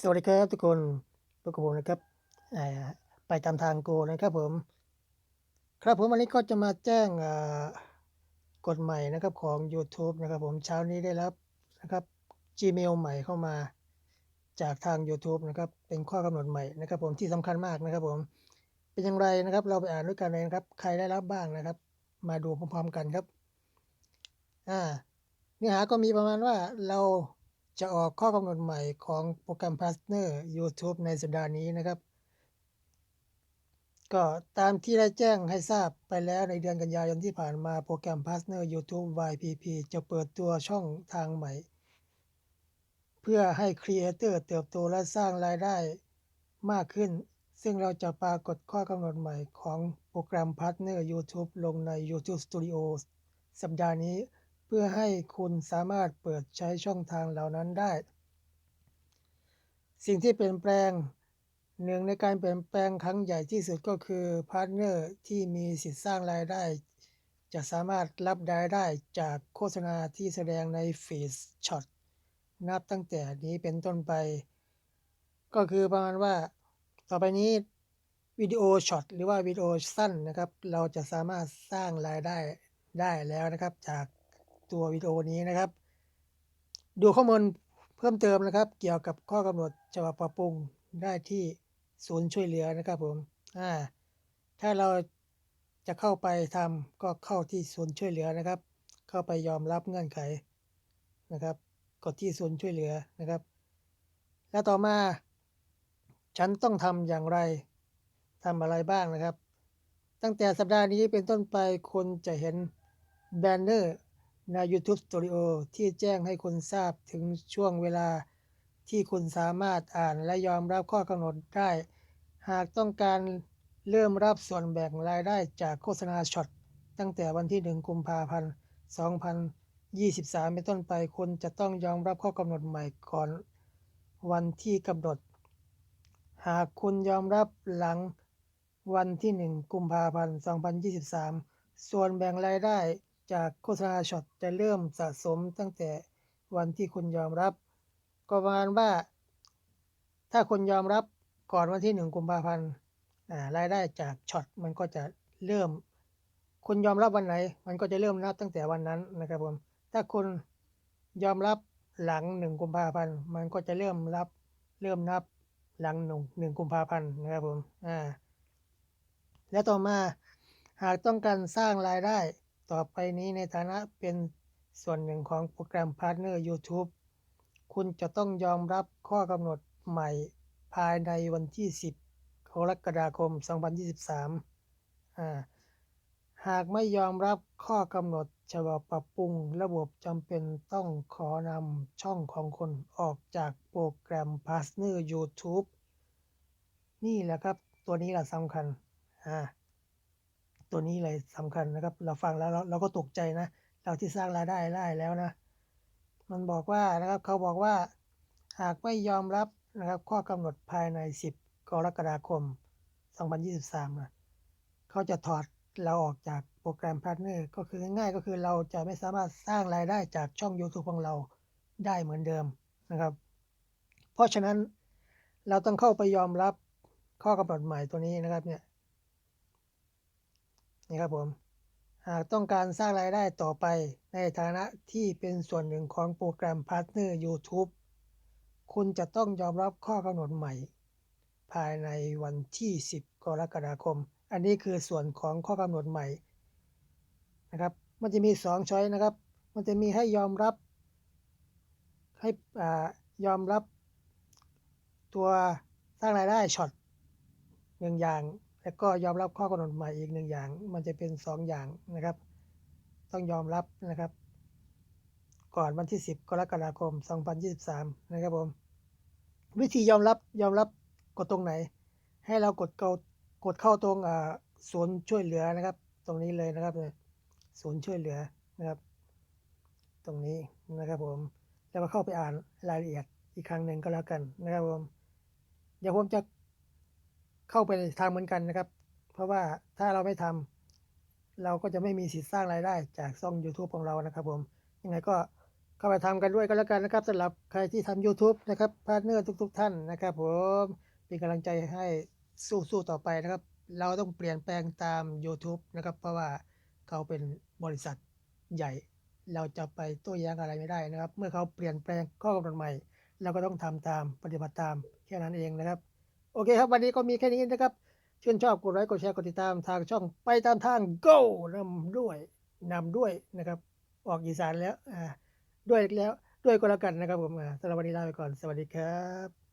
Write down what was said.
สวัสดีครับทุกคนพบกับผมนะครับไปตามทางโกนะครับผม ครับผมวันนี้ก็จะมาแจ้งกฎใหม่นะครับของ YouTube นะครับผมเช้านี้ได้รับนะครับ Gmail ใหม่เข้ามาจากทาง YouTube นะครับ เป็นข้อกำหนดใหม่นะครับ ผมที่สำคัญมากนะครับผม เป็นอย่างไรนะครับ เราไปอ่านด้วยกันเลยนะครับ ใครได้รับบ้างนะครับ มาดูพร้อมๆกันครับ อ่า เนื้อหาก็มีประมาณว่าเรา จะออกข้อกำหนดใหม่ของโปรแกรม Partner YouTube ในสัปดาห์นี้นะครับ ก็ตามที่ได้แจ้งให้ทราบไปแล้วในเดือนกันยายนที่ผ่านมาโปรแกรม Partner YouTube YPP จะเปิดตัวช่องทางใหม่ เพื่อให้ครีเอเตอร์เติบโตและสร้างรายได้มากขึ้น ซึ่งเราจะปรากฏข้อกำหนดใหม่ของโปรแกรม Partner YouTube ลงใน YouTube Studio สัปดาห์นี้ เพื่อให้คุณสามารถเปิดใช้ช่องทางเหล่านั้นได้ สิ่งที่เปลี่ยนแปลงหนึ่งในการเปลี่ยนแปลงครั้งใหญ่ที่สุดก็คือพาร์ทเนอร์ที่มีสิทธิ์สร้างรายได้ จะสามารถรับรายได้จากโฆษณาที่แสดงในฟีดช็อตนับตั้งแต่นี้เป็นต้นไป ก็คือประมาณว่า ต่อไปนี้วิดีโอช็อตหรือว่าวิดีโอสั้นนะครับ เราจะสามารถสร้างรายได้ได้แล้วนะครับ จาก ตัววิดีโอนี้นะครับ ดูข้อมูลเพิ่มเติมนะครับ เกี่ยวกับข้อกำหนดฉบับปรับปรุงได้ที่ศูนย์ช่วยเหลือนะครับผมอ่าถ้าเราจะเข้าไปทำก็เข้าที่ศูนย์ช่วยเหลือนะครับ เข้าไปยอมรับเงื่อนไขนะครับ กดที่ศูนย์ช่วยเหลือนะครับ แล้วต่อมา ฉันต้องทำอย่างไรทำอะไรบ้างนะครับ ตั้งแต่สัปดาห์นี้เป็นต้นไปคุณจะเห็นแบนเนอร์ ใน YouTube Studio ที่แจ้งให้คุณทราบถึงช่วงเวลาที่คุณสามารถอ่านและยอมรับข้อกำหนดได้ หากต้องการเริ่มรับส่วนแบ่งรายได้จากโฆษณาช็อตตั้งแต่วันที่ 1 กุมภาพันธ์ 2023 เป็นต้นไป คุณจะต้องยอมรับข้อกำหนดใหม่ก่อนวันที่กำหนด หากคุณยอมรับหลังวันที่ 1 กุมภาพันธ์ 2023 ส่วนแบ่งรายได้ จากโฆษณาช็อตจะเริ่มสะสมตั้งแต่วันที่คุณยอมรับ ก็ประมาณว่า ถ้าคุณยอมรับก่อนวันที่ 1 กุมภาพันธ์รายได้จากช็อตมันก็จะเริ่ม คุณยอมรับวันไหน มันก็จะเริ่มนับตั้งแต่วันนั้นนะครับผม ถ้าคุณยอมรับหลัง 1 กุมภาพันธ์ มันก็จะเริ่มรับเริ่มนับหลังหนึ่งหนึ่งกุมภาพันธ์นะครับผม อ่า และต่อมาหากต้องการสร้างรายได้ ต่อไปนี้ในฐานะเป็นส่วนหนึ่งของโปรแกรมพาร์ทเนอร์ YouTube คุณจะต้องยอมรับข้อกำหนดใหม่ภายในวันที่ 10 กรกฎาคม 2023อ่าหากไม่ยอมรับข้อกำหนดฉบับปรับปรุง ระบบจำเป็นต้องขอนำช่องของคนออกจากโปรแกรม Partner YouTube นี่แหละครับ ตัวนี้แหละสำคัญ อ่า ตัวนี้เลยสำคัญนะครับ เราฟังแล้วเราเราก็ตกใจนะ เราที่สร้างรายได้ได้แล้วนะ มันบอกว่านะครับเขาบอกว่า หากไม่ยอมรับนะครับ ข้อกำหนดภายใน 10 กรกฎาคม 2023นะเขาจะถอดเราออกจากโปรแกรมพาร์ทเนอร์ก็คือง่ายก็คือเราจะไม่สามารถสร้างรายได้จากช่อง YouTube ของเราได้เหมือนเดิมนะครับ เพราะฉะนั้นเราต้องเข้าไปยอมรับข้อกำหนดใหม่ตัวนี้นะครับเนี่ย นี่ครับผม หากต้องการสร้างรายได้ต่อไปในฐานะที่เป็นส่วนหนึ่งของโปรแกรมพาร์ทเนอร์ YouTube คุณจะต้องยอมรับข้อกำหนดใหม่ ภายในวันที่ 10 กรกฎาคม อันนี้คือส่วนของข้อกำหนดใหม่นะครับ มันจะมี 2 ช้อยนะครับ มันจะมีให้ยอมรับ ให้ยอมรับตัวสร้างรายได้ช็อตหนึ่งอย่าง แล้วก็ยอมรับข้อกำหนดใหม่อีกหนึ่งอย่าง มันจะเป็น2ออย่างนะครับ ต้องยอมรับนะครับ ก่อนวันที่ 10 กรกฎาคม 2023 นะครับผม วิธียอมรับยอมรับกดตรงไหน ให้เรากดเกากดเข้าตรงศูนย์ช่วยเหลือนะครับ ตรงนี้เลยนะครับศูนย์ช่วยเหลือนะครับ ตรงนี้นะครับผม แล้วก็เข้าไปอ่านรายละเอียดอีกครั้งหนึ่งก็แล้วกันนะครับผม เดี๋ยวผมจะ เข้าไปทางเหมือนกันนะครับ เพราะว่าถ้าเราไม่ทำเราก็จะไม่มีสิทธิ์สร้างรายได้จากช่อง YouTube ของเรานะครับผมยังไงก็เข้าไปทำกันด้วยก็แล้วกันนะครับสำหรับใครที่ทำ YouTube นะครับพาร์ทเนอร์ทุก ๆ ท่านนะครับ ผมเป็นกำลังใจให้สู้ๆต่อไปนะครับ เราต้องเปลี่ยนแปลงตาม YouTube นะครับ เพราะว่าเขาเป็นบริษัทใหญ่ เราจะไปโต้แย้งอะไรไม่ได้นะครับ เมื่อเขาเปลี่ยนแปลงข้อกำหนดใหม่ เราก็ต้องทำตามปฏิบัติตามแค่นั้นเองนะครับ โอเคครับ วันนี้ก็มีแค่นี้นะครับชื่นชอบกดไลค์กดแชร์กดติดตามทางช่องไปตามทาง go นำด้วยนำด้วยนะครับ ออกอีสานแล้วอ่าด้วยแล้วด้วยก็แล้วกันนะครับผมสำหรับวันนี้ลาไปก่อนสวัสดีครับ